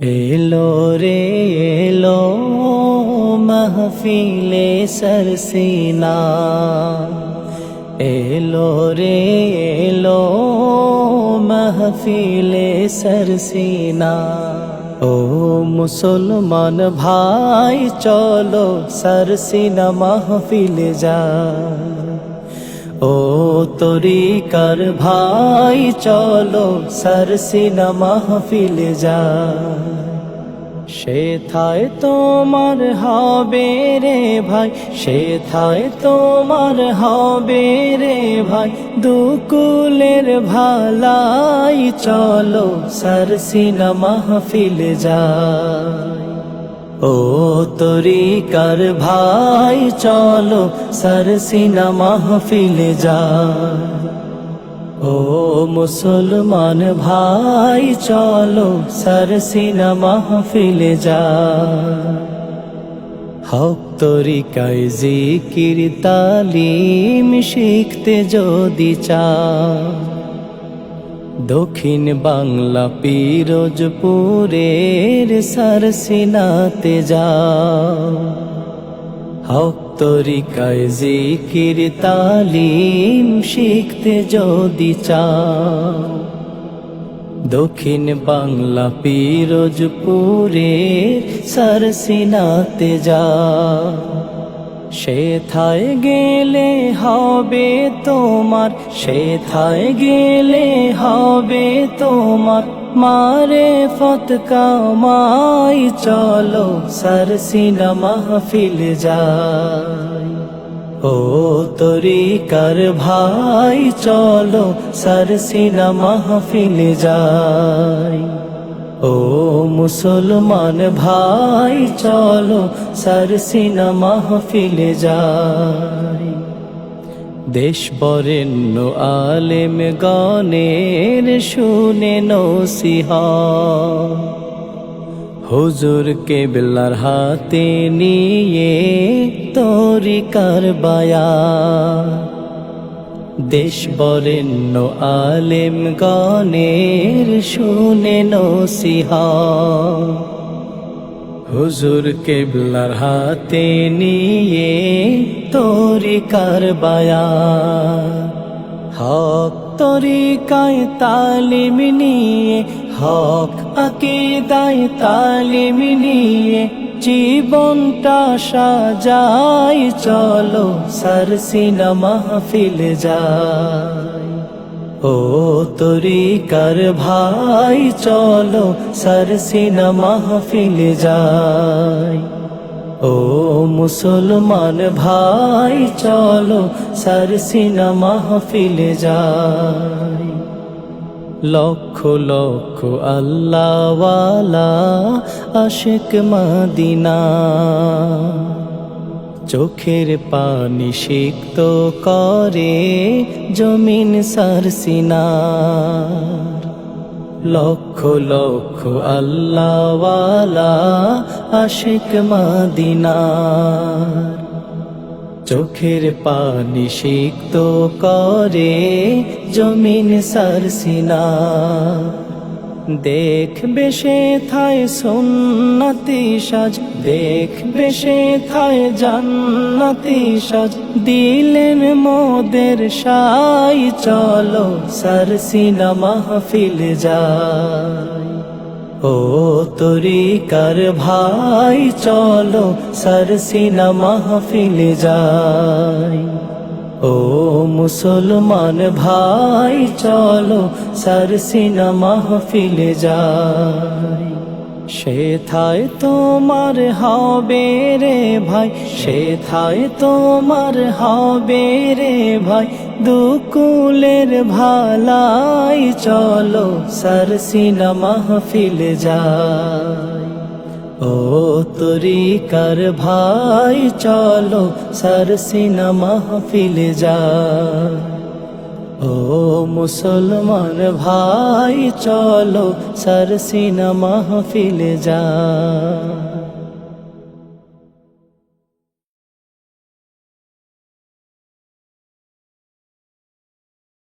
এলো রে এলো মাহফিলে সরসিনা এলো রে এলো মাহফিলে সরসিনা ও মুসলমান ভাই, চলো সরসিনা মাহফিলে যা ও তরিকার ভাই, চলো সরসিনা মাহফিলে যা সেথায় তোমার হবে রে ভাই সেথায় তোমার হবে রে ভাই, দুকুলের ভালাই চলো সরসিনা মাহফিল যায় ও তরিকার ভাই, চলো সরসিনা মাহফিল যায় ও মুসলমান ভাই, চলো সরসিনা মাহফিলে যা হক তরিকায় জিকির, তালিম শিখতে যদি চা দক্ষিণ বাংলা পিরোজপুরের সরসিনাতে যা। হক তরিকায় জিকির, তালিম শিখতে যদি চাও। দক্ষিণ বাংলা পিরোজপুরে সরসিনাতে যা। সেথায় গেলে হবে তোমার সেথায় গেলে হবে তোমার। মারে ফত কামাই, চলো সরসিনা মাহফিল যাই। ও তরিকার ভাই, চলো সরসিনা মাহফিল যাই। ও মুসলমান ভাই, চলো সরসিনা মাহফিল যাই। দেশ বরেণ্য আলেম গণের শুনে নসিহা। হুজুর কেবলার হাতে নিয়ে তরিকার বায়া দেশ বরেণ্য আলেম গণের শুনে নসিহা। হুজুর কেবলার হাতে নিয়ে তরিকার বায়া হক তরিকায় তালিম নিয়ে, হক আকিদায় তালিম নিয়ে জীবনটা সাজাই, চলো সরসিনা মাহফিল যায় ও তরিকার ভাই, চলো সরসিনা মাহফিল যায় ও মুসলমান ভাই, চলো সরসিনা মাহফিল যায় লক্ষ লক্ষ আল্লাহওয়ালা আশেক মাদিনা। চোখের পানি সিক্ত করে জমিন সারসিনা লক্ষ লক্ষ আল্লাহওয়ালা আশেক মাদিনার চোখের পানি সিক্ত করে, জমিন সারসিনা। দেখবে সে থায় সুন্নতি সাজ, দেখবে সে থায় জান্নাতি সাজ। দিলেন মোদের সাই, চলো সরসিনা মাহফিল যায়। ও তরিকার ভাই, চলো সরসিনা মাহফিল যায় ও মুসলমান ভাই, চলো সরসিনা মাহফিল যায় সেথায় তোমার হবে রে ভাই সেথায় তোমার হবে রে ভাই দুকুলের ভালাই চলো সরসিনা মাহফিল যায় ও তরিকার ভাই চলো সরসিনা মাহফিল যায় ও মুসলমান ভাই চলো সরসিনা মাহফিল যা